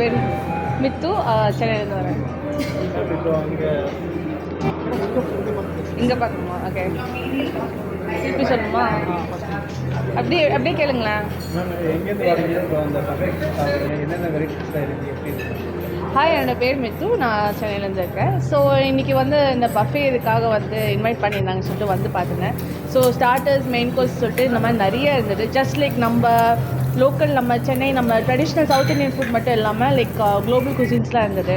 பேர் மித்து சென்னையிலேருந்து வரேன். இங்கே பார்க்கணுமா? ஓகே திருப்பி சொல்லணுமா? அப்படியே அப்படியே கேளுங்களேன். ஹாய் என்னோட பேர் மித்து. நான் சென்னையிலேருந்து இருக்கேன். ஸோ இன்றைக்கி வந்து இந்த பஃபே இதுக்காக வந்து இன்வைட் பண்ணியிருந்தாங்க சொல்லிட்டு வந்து பார்த்துங்க ஸோ ஸ்டார்டர்ஸ் மெயின் கோர்ஸ் சொல்லிட்டு இந்த மாதிரி நிறைய இருந்தது. ஜஸ்ட் லைக் நம்ம லோக்கல் நம்ம சென்னை நம்ம ட்ரெடிஷ்னல் சவுத் இந்தியன் ஃபுட் மட்டும் இல்லாமல் லைக் குளோபல் குசின்ஸ்லாம் இருந்தது.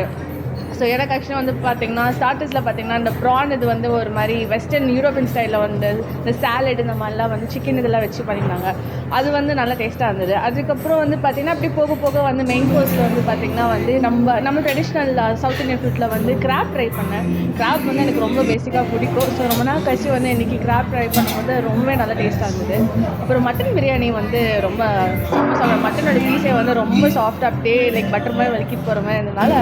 ஸோ எனக்கு ஆக்சுவலாக வந்து பார்த்தீங்கன்னா ஸ்டார்டர்ஸில் பார்த்தீங்கன்னா இந்த ப்ரான் இது வந்து ஒரு மாதிரி வெஸ்டர்ன் யூரோப்பியன் ஸ்டைலில் வந்து இந்த சாலட் இந்த மாதிரிலாம் வந்து சிக்கன் இதெல்லாம் வச்சு பண்ணியிருந்தாங்க. அது வந்து நல்லா டேஸ்ட்டாக இருந்தது. அதுக்கப்புறம் வந்து பார்த்திங்கன்னா அப்படி போக போக வந்து மெயின் கோர்ஸில் வந்து பார்த்திங்கன்னா வந்து நம்ம நம்ம ட்ரெடிஷ்னல் சவுத் இந்தியன் ஃபுட்டில் வந்து கிராப் ட்ரை பண்ணேன். கிராப் வந்து எனக்கு ரொம்ப பேசிக்காக பிடிக்கும். ஸோ ரொம்ப நாள் கழிச்சு வந்து இன்றைக்கி கிராப் ட்ரை பண்ணும்போது ரொம்பவே நல்லா டேஸ்ட்டாக இருந்தது. அப்புறம் மட்டன் பிரியாணி வந்து ரொம்ப சொல்கிறேன் மட்டனோட பீஸே வந்து ரொம்ப சாஃப்டாக அப்படியே லைக் பட்டர் மாதிரி வலிக்கிட்டு போகிற மாதிரி இருந்ததுனால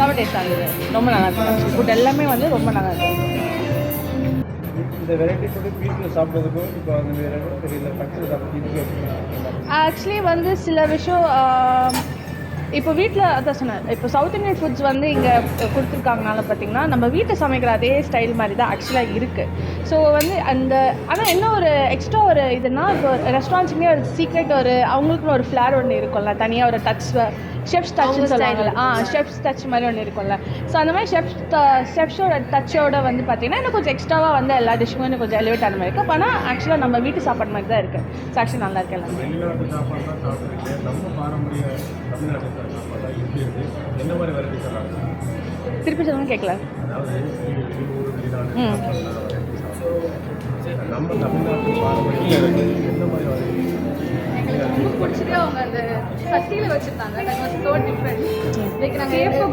செம்ம டேஸ்ட்டாக இருந்தது. ரொம்ப நல்லா இருந்துச்சு ஃபுட் எல்லாமே வந்து ரொம்ப நல்லா இருந்துச்சு இந்த வெரைட்டிஸ் வந்து வீட்டில் சாப்பிட்றதுக்கும் இப்போ வேறு தெரியல ஆக்சுவலி வந்து சில விஷயம் இப்போ வீட்டில் அதான் சொன்னேன். இப்போ சவுத் இந்தியன் ஃபுட்ஸ் வந்து இங்கே கொடுத்துருக்காங்கனால பார்த்தீங்கன்னா நம்ம வீட்டை சமைக்கிற அதே ஸ்டைல் மாதிரி தான் ஆக்சுவலாக இருக்குது ஸோ வந்து அந்த ஆனால் என்ன ஒரு எக்ஸ்ட்ரா ஒரு இதுனா இப்போ ரெஸ்டாரண்ட்ஸுமே ஒரு சீக்ரெட் ஒரு அவங்களுக்குன்னு ஒரு ஃப்ளேர் ஒன்று இருக்கும்ல. தனியாக ஒரு டச் ஷெஃப்ஸ் டச்னு சொல்லுவாங்கல்ல ஆ ஷெஃப்ஸ் டச் மாதிரி ஒன்று இருக்கும்ல. ஸோ அந்த மாதிரி ஷெஃப்ஸ் ஷெஃப்ஸோட டச்சோட வந்து பார்த்தீங்கன்னா இன்னும் கொஞ்சம் எக்ஸ்ட்ராவாக வந்து எல்லா டிஷ்ஷுமே இன்னும் கொஞ்சம் எலிவேட் ஆன மாதிரி இருக்குது ஆனால் ஆக்சுவலாக நம்ம வீட்டு சாப்பாடு மாதிரி தான் இருக்குது ஸோ ஆக்சுவலி நல்லா இருக்கு எல்லாமே. என்ன மாதிரி வெரைட்டிஸ் திருப்பி சொல்லுங்க கேட்கல அதாவது வெளியூர் வெளிநாடு நம்ம தமிழ்நாட்டு பாரம்பரிய எந்த மாதிரி வெரைட்டி எங்களுக்கு ரொம்ப பிடிச்சது அவங்க அந்த சட்டியில் வச்சுருந்தாங்க. That was so different like நாங்கள்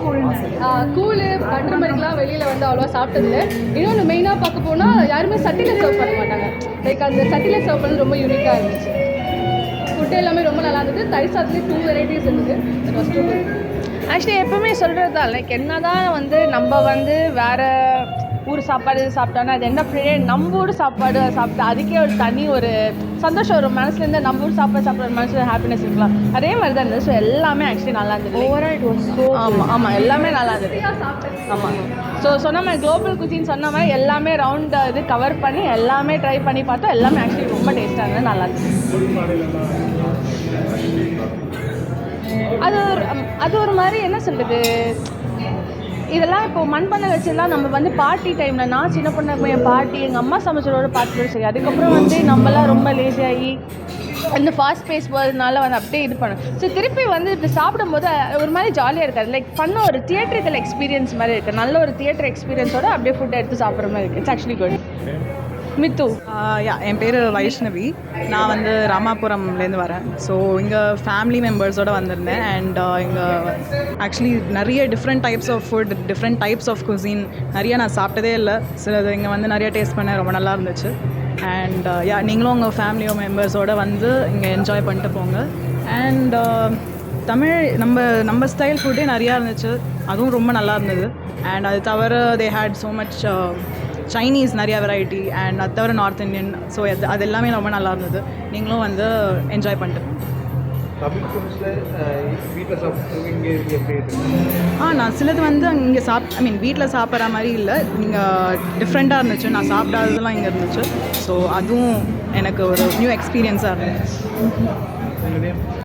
கூழ் பட்டர் மில்க்லாம் வெளியில் வந்து அவ்வளோவா சாப்பிட்டதில்ல. இன்னொன்று மெயினாக பார்க்க போனால் யாருமே சட்டியில் சர்வ் பண்ண மாட்டாங்க. லைக் அந்த சட்டியில் சர்வ் பண்ணது ரொம்ப யூனிக்காக இருந்துச்சு. ஃபுட் எல்லாமே ரொம்ப நல்லா இருந்தது. தயிர் சாதத்துலேயே டூ வெரைட்டிஸ் இருந்தது. That was too good actually எப்பவுமே சொல்கிறது தான் லைக் என்ன தான் வந்து நம்ம வந்து வேறு ஊர் சாப்பாடு சாப்பிட்டோன்னா அது என்ன அப்படியே நம்ம ஊர் சாப்பாடு சாப்பிட்டா அதுக்கே ஒரு தனி ஒரு சந்தோஷம் ஒரு மனசுலேருந்து நம்ம ஊர் சாப்பாடு சாப்பிட்ற ஒரு மனசில் ஹாப்பினஸ் இருக்கலாம். அதே மாதிரி தான் இருந்தது. ஸோ எல்லாமே ஆக்சுவலி நல்லா இருந்தது. ஓவரால் இட் வாஸ் ஸோ ஆமாம் ஆமாம் எல்லாமே நல்லா இருந்தது. ஆமாம் ஸோ சொன்ன மாதிரி குளோபல் குசின் சொன்ன மாதிரி எல்லாமே ரவுண்ட் இது கவர் பண்ணி எல்லாமே ட்ரை பண்ணி பார்த்தோம் எல்லாமே ஆக்சுவலி ரொம்ப டேஸ்ட்டாக இருந்தது. நல்லா இருந்தது. அது ஒரு மாதிரி என்ன சொல்கிறது இதெல்லாம் இப்போ மண்பானை வச்சுருந்தா நம்ம வந்து பார்ட்டி டைமில் நான் சின்ன பொண்ணு போய் என் பாட்டி எங்கள் அம்மா சமைச்சதோட பார்த்துட்டு சரி. அதுக்கப்புறம் வந்து நம்மலாம் ரொம்ப லேசியாகி அந்த ஃபாஸ்ட் பேஸ் போகிறதுனால வந்து அப்படியே இது பண்ணும். ஸோ திருப்பி வந்து இப்படி சாப்பிடும்போது ஒரு மாதிரி ஜாலியாக இருக்காது. லைக் பண்ண ஒரு தியேட்டரிக்கல் எக்ஸ்பீரியன்ஸ் மாதிரி இருக்குது நல்ல ஒரு தியேட்டர் எக்ஸ்பீரியன்ஸோட அப்படியே ஃபுட் எடுத்து சாப்பிட்ற மாதிரி இருக்குது இட்ஸ் ஆக்சுவலி குட் மித்து. யா என் பேர் வைஷ்ணவி. நான் வந்து ராமாபுரம்லேருந்து வரேன். ஸோ இங்கே ஃபேமிலி மெம்பர்ஸோடு வந்திருந்தேன். அண்ட் இங்கே ஆக்சுவலி நிறைய different types of food different types of cuisine நிறைய நான் சாப்பிட்டதே இல்லை. சிலது இங்கே வந்து நிறைய டேஸ்ட் பண்ண ரொம்ப நல்லா இருந்துச்சு. அண்ட் யா நீங்களும் உங்கள் ஃபேமிலியோ மெம்பர்ஸோடு வந்து இங்கே என்ஜாய் பண்ணிட்டு போங்க. அண்ட் தமிழ் நம்ம நம்ம ஸ்டைல் ஃபுட்டே நிறையா இருந்துச்சு. அதுவும் ரொம்ப நல்லா இருந்தது. அண்ட் அது தவிர they had so much Chinese நிறையா வெரைட்டி அண்ட் அது தவிர நார்த் இந்தியன் ஸோ அது அது எல்லாமே ரொம்ப நல்லா இருந்தது. நீங்களும் வந்து என்ஜாய் பண்ணிட்டு ஆ நான் சிலது வந்து இங்கே சாப் ஐ மீன் வீட்டில் சாப்பிட்ற மாதிரி இல்லை. இங்கே டிஃப்ரெண்ட்டாக இருந்துச்சு. நான் சாப்பிடாததெல்லாம் இங்கே இருந்துச்சு. ஸோ அதுவும் எனக்கு ஒரு நியூ எக்ஸ்பீரியன்ஸாக இருந்துச்சு.